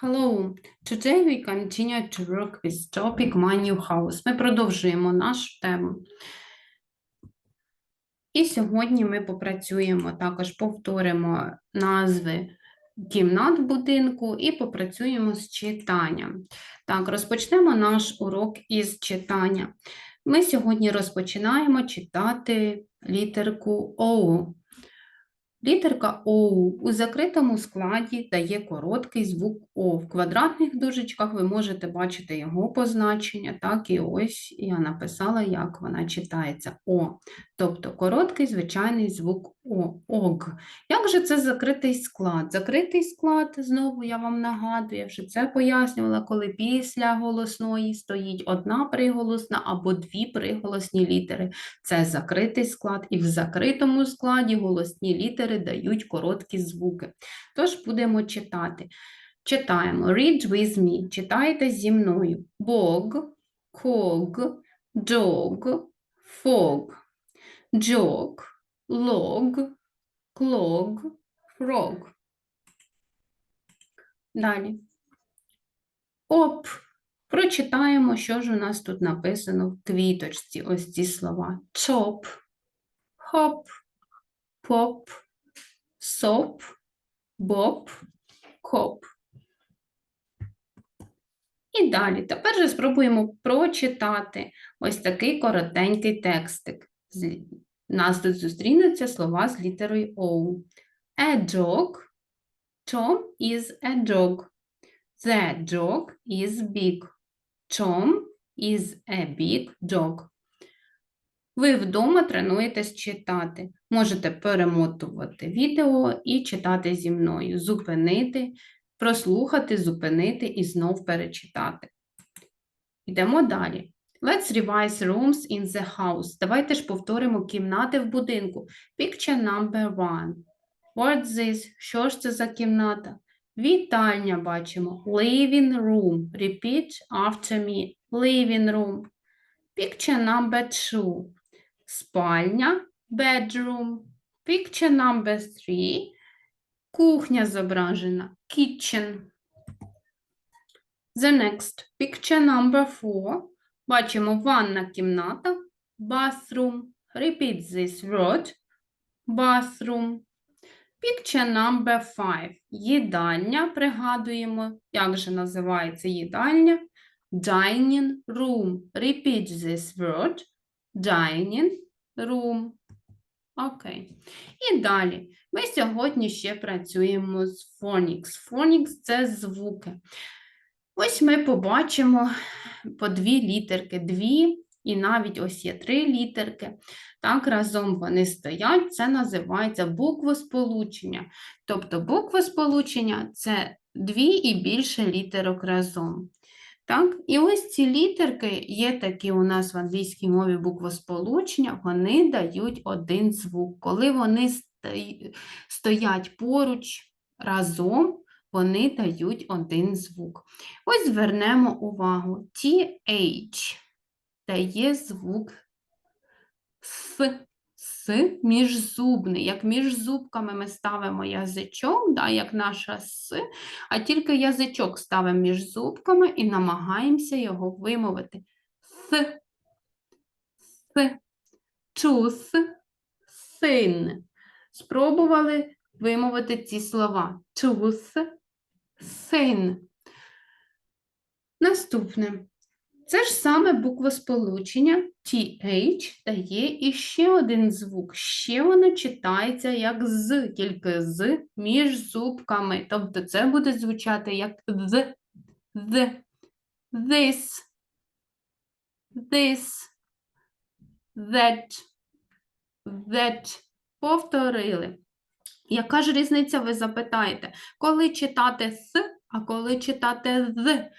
Hello. Today we continue to work with topic My New House. Ми продовжуємо нашу тему. І сьогодні ми попрацюємо, також повторимо назви кімнат будинку і попрацюємо з читанням. Так, розпочнемо наш урок із читання. Ми сьогодні розпочинаємо читати літерку О. Літерка О у закритому складі дає короткий звук О. В квадратних дужечках ви можете бачити його позначення, так і ось я написала, як вона читається О. Тобто короткий звичайний звук. Ог. Як же це закритий склад? Закритий склад, знову я вам нагадую, я вже це пояснювала, коли після голосної стоїть одна приголосна або дві приголосні літери. Це закритий склад, і в закритому складі голосні літери дають короткі звуки. Тож будемо читати. Читаємо Read with me. Читайте зі мною. Bog, cog, dog, fog, jog, log, clog, frog. Далі. Оп. Прочитаємо, що ж у нас тут написано в квіточці. Ось ці слова. Chop, hop, pop, соп, боб, коп. І далі. Тепер же спробуємо прочитати ось такий коротенький текстик. Нас тут зустрінуться слова з літерою O. A dog. Tom is a dog. The dog is big. Tom is a big dog. Ви вдома тренуєтесь читати. Можете перемотувати відео і читати зі мною, зупинити, прослухати, зупинити і знов перечитати. Йдемо далі. Let's revise rooms in the house. Давайте ж повторимо кімнати в будинку. Picture number one. What's this? Що ж це за кімната? Вітальня бачимо. Living room. Repeat after me. Living room. Picture number two. Спальня, bedroom. Picture number three. Кухня зображена. Kitchen. The next. Picture number four. Бачимо ванна кімната. Bathroom. Repeat this word. Bathroom. Picture number five. Їдальня. Пригадуємо, як же називається їдальня. Dining room. Repeat this word. Dining room. Окей. І далі. Ми сьогодні ще працюємо з phonics. Phonics – це звуки. Ось ми побачимо по дві літерки, дві, і навіть ось є три літерки. Так, разом вони стоять, це називається буквосполучення. Тобто буквосполучення – це дві і більше літерок разом. Так, і ось ці літерки є такі у нас в англійській мові буквосполучення, вони дають один звук. Коли вони стоять поруч разом, вони дають один звук. Ось звернемо увагу. TH дає звук С. С міжзубний. Як між зубками ми ставимо язичок, да, як наша С, а тільки язичок ставимо між зубками і намагаємося його вимовити. С. С. Чус. Син. Спробували вимовити ці слова. Чус. Син. Наступне. Це ж саме буквосполучення TH дає іще один звук. Ще воно читається як з, тільки з між зубками. Тобто це буде звучати як з, з, this, this, that, that. Повторили. Яка ж різниця, ви запитаєте? Коли читати с, а коли читати з?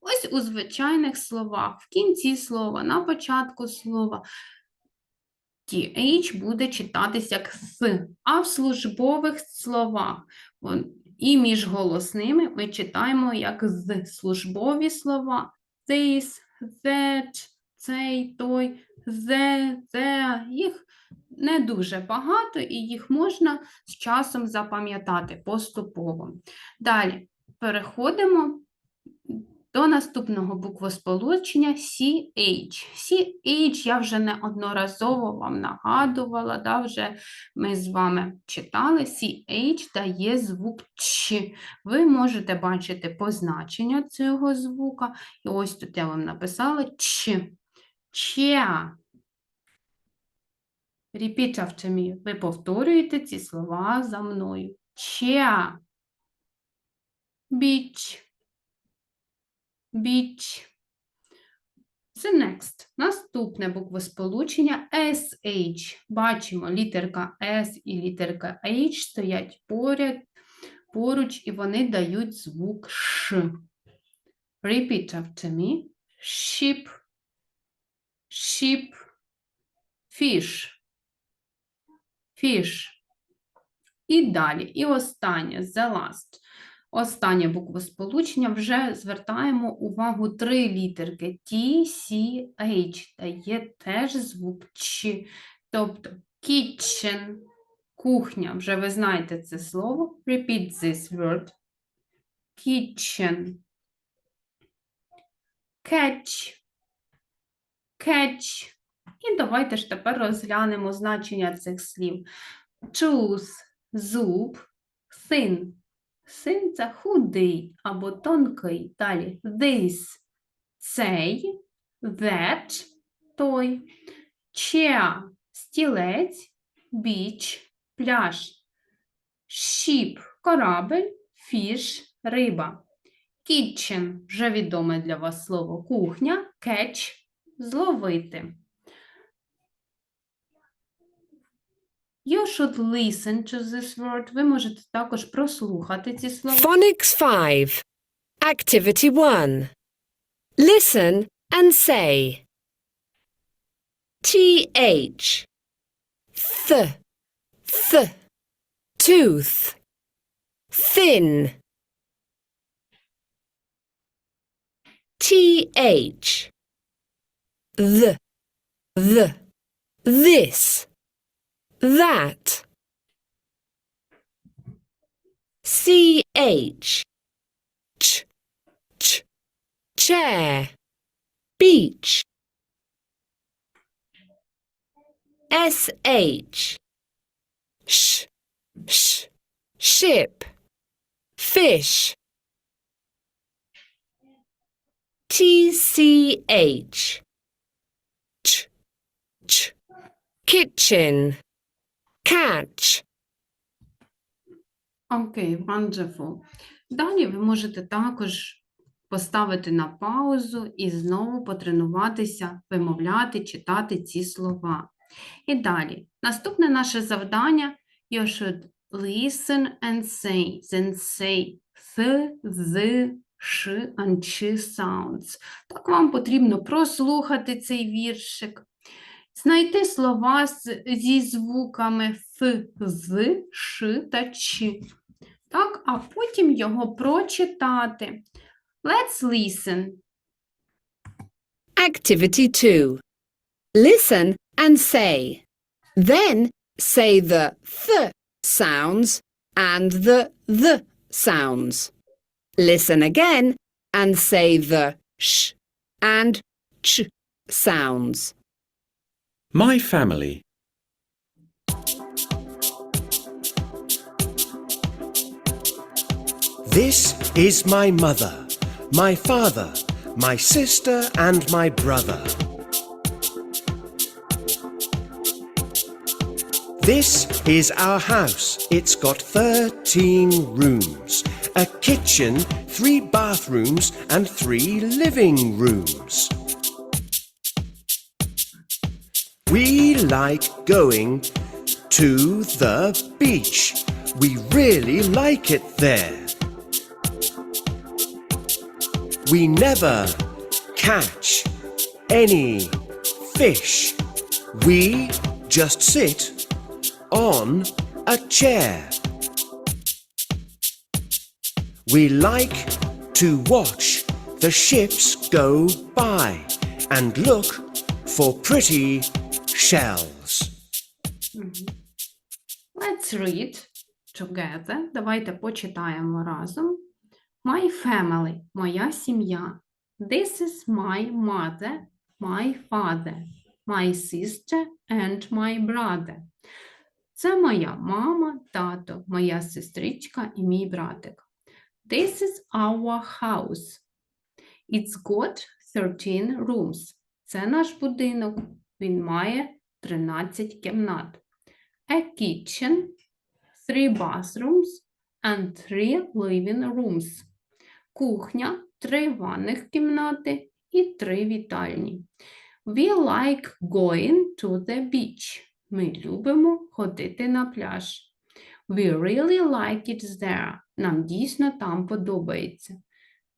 Ось у звичайних словах, в кінці слова, на початку слова TH буде читатись як с, а в службових словах і між голосними ми читаємо як з. Службові слова this, that, цей, той, the, the, їх не дуже багато, і їх можна з часом запам'ятати поступово. Далі. переходимо до наступного буквосполучення CH. CH я вже неодноразово вам нагадувала, да, вже ми з вами читали. CH дає звук Ч. Ви можете бачити позначення цього звука. І ось тут я вам написала Ч. Чеа. Repeat after me. Ви повторюєте ці слова за мною. Чеа. Біч. Біч. The next. Наступне буквосполучення SH. Бачимо, літерка S і літерка H стоять поряд, поруч, і вони дають звук Ш. Repeat after me. Sheep. Sheep. Fish. Fish. І далі. І останнє, the last. Останнє буквосполучення вже звертаємо увагу три літерки T, C, H. Дає теж звук Ч. Тобто kitchen, кухня. Вже ви знаєте це слово. Repeat this word. Kitchen. Catch. Catch. І давайте ж тепер розглянемо значення цих слів. Choose – зуб, thin. Thin – це худий або тонкий. Далі this – цей, that – той. Chair – стілець, beach – пляж. Ship – корабель, fish – риба. Kitchen – вже відоме для вас слово кухня, catch – зловити. You should listen to this word. Ви можете також прослухати ці слова. Phonics 5. Activity 1. Listen and say. TH. Th. Th. Tooth. Thin. TH. The. The. This. That. CH. Ch. Ch. Chair. Beach. SH. Sh. Sh. Ship. Fish. TCH. Ch. Ch. Kitchen. Catch. Окей, wonderful. Далі ви можете також поставити на паузу і знову потренуватися, вимовляти, читати ці слова. І далі. Наступне наше завдання you should listen and say, then say th, the, sh and ch sounds. Так вам потрібно прослухати цей віршик, знайти слова зі звуками ф, з, ш та ч. Так, а потім його прочитати. Let's listen. Activity 2. Listen and say. Then say the th sounds and the the sounds. Listen again and say the sh and ch sounds. My family. This is my mother, my father, my sister, and my brother. This is our house. It's got 13 rooms, a kitchen, three bathrooms, and three living rooms. We like going to the beach. We really like it there. We never catch any fish. We just sit on a chair. We like to watch the ships go by and look for pretty shells. Let's read together. Давайте почитаємо разом. My family – моя сім'я. This is my mother, my father, my sister and my brother. Це моя мама, тато, моя сестричка і мій братик. This is our house. It's got 13 rooms. Це наш будинок. Він має 13 кімнат. A kitchen, three bathrooms and three living rooms. Кухня, три ванних кімнати і три вітальні. We like going to the beach. Ми любимо ходити на пляж. We really like it there. Нам дійсно там подобається.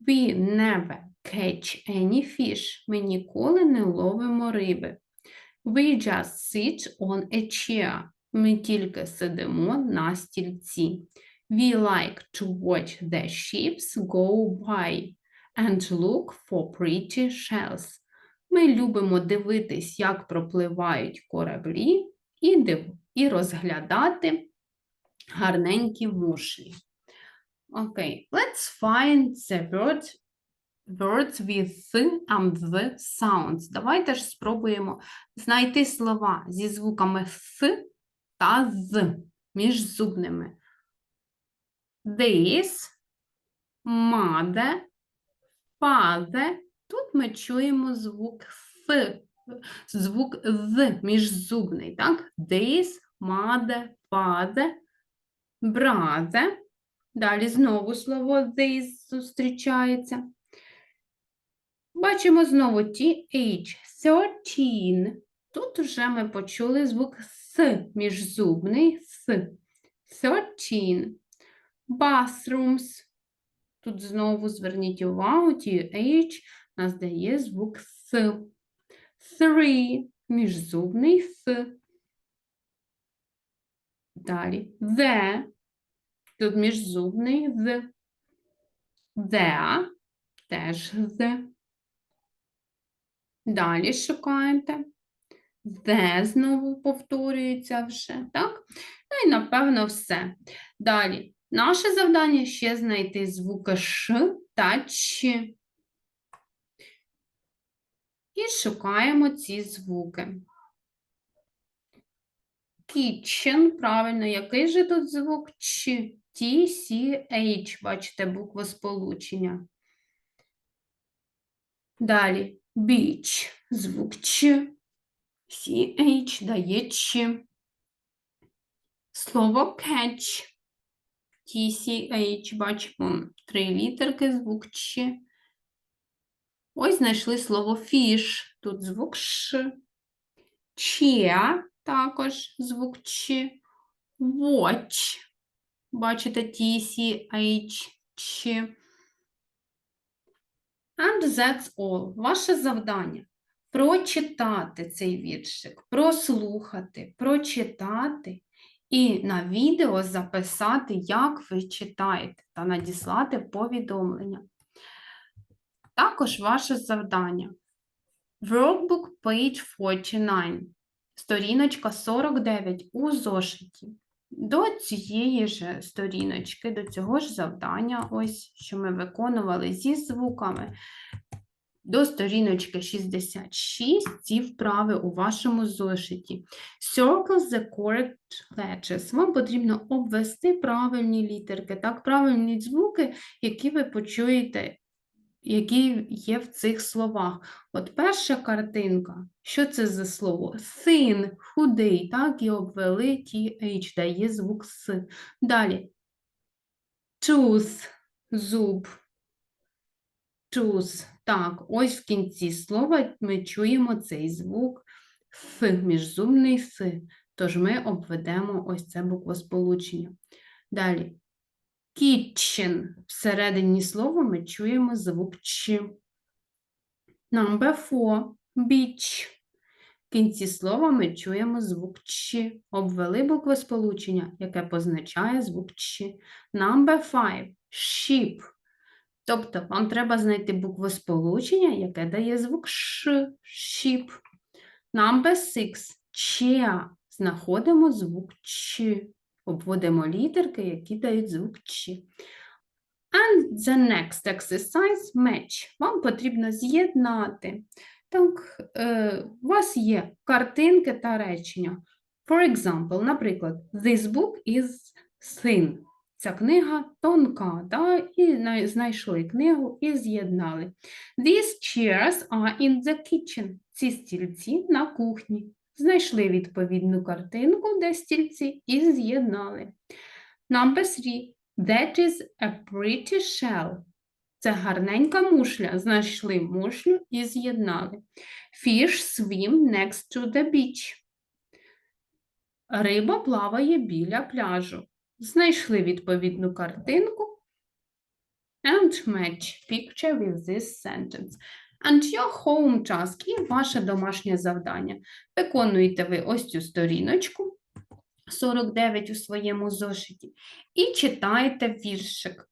We never catch any fish. Ми ніколи не ловимо риби. We just sit on a chair. Ми тільки сидимо на стільці. We like to watch the ships go by and look for pretty shells. Ми любимо дивитись, як пропливають кораблі, і, див... і розглядати гарненькі мушлі. Окей, let's find the word, words with the and the sounds. Давайте ж спробуємо знайти слова зі звуками «с» та «з» між зубними. This, mother, father. Тут ми чуємо звук «с», звук «з» міжзубний, так? This, mother, father, brother. Далі знову слово this зустрічається. Бачимо знову th, 13. Тут вже ми почули звук с міжзубний с. 13. Bathrooms. Тут знову зверніть увагу, th нас дає звук с. Three. Міжзубний с. Далі. The. Тут міжзубний з. There. Теж з. Далі шукаєте. The знову повторюється вже, так? Ну і напевно все. Далі. Наше завдання ще знайти звуки Ш та Ч. І шукаємо ці звуки. Kitchen, правильно, який же тут звук Ч? T, C, H, бачите, буква сполучення. Далі beach, звук Ч, C, H дає Ч. Слово catch, T, C, H, бачимо, три літерки, звук Ч. Ось знайшли слово fish, тут звук Ш. Cheer, також звук Ч. Watch. Бачите, T, C, H, Ч. And that's all. Ваше завдання прочитати цей віршик, прослухати, прочитати і на відео записати, як ви читаєте, та надіслати повідомлення. Також ваше завдання. Workbook page 49. Сторіночка 49 у зошиті. До цієї ж сторіночки, до цього ж завдання, ось, що ми виконували зі звуками, до сторіночки 66 ці вправи у вашому зошиті. Circle the correct letters. Вам потрібно обвести правильні літерки, так, правильні звуки, які ви почуєте які є в цих словах. От перша картинка, що це за слово? Thin, худий, так, і обвели TH, дає звук С. Далі. Tooth, зуб. Tooth. Так, ось в кінці слова ми чуємо цей звук Ф, міжзубний С. Тож ми обведемо ось це буквосполучення. Далі. Kitchen. Всередині слова ми чуємо звук Ч. Number four. Beach. В кінці слова ми чуємо звук Ч. Обвели буквосполучення, яке позначає звук Ч. Number five. Sheep. Тобто вам треба знайти буквосполучення, яке дає звук Ш. Sheep. Number six. Chair. Знаходимо звук Ч. Обводимо літерки, які дають звук Ч. And the next exercise match. Вам потрібно з'єднати. Так, е, у вас є картинки та речення. For example, наприклад, this book is thin. Ця книга тонка, та, і знайшли книгу і з'єднали. These chairs are in the kitchen. Ці стільці на кухні. Знайшли відповідну картинку, де стільці, і з'єднали. Number three. That is a pretty shell. Це гарненька мушля. Знайшли мушлю і з'єднали. Fish swim next to the beach. Риба плаває біля пляжу. Знайшли відповідну картинку. And match picture with this sentence. And your home task і ваше домашнє завдання. Виконуєте ви ось цю сторіночку 49 у своєму зошиті і читаєте віршик.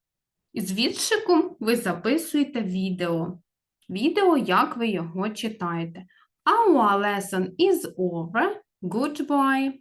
З віршиком ви записуєте відео. Відео, як ви його читаєте. Our lesson is over. Goodbye.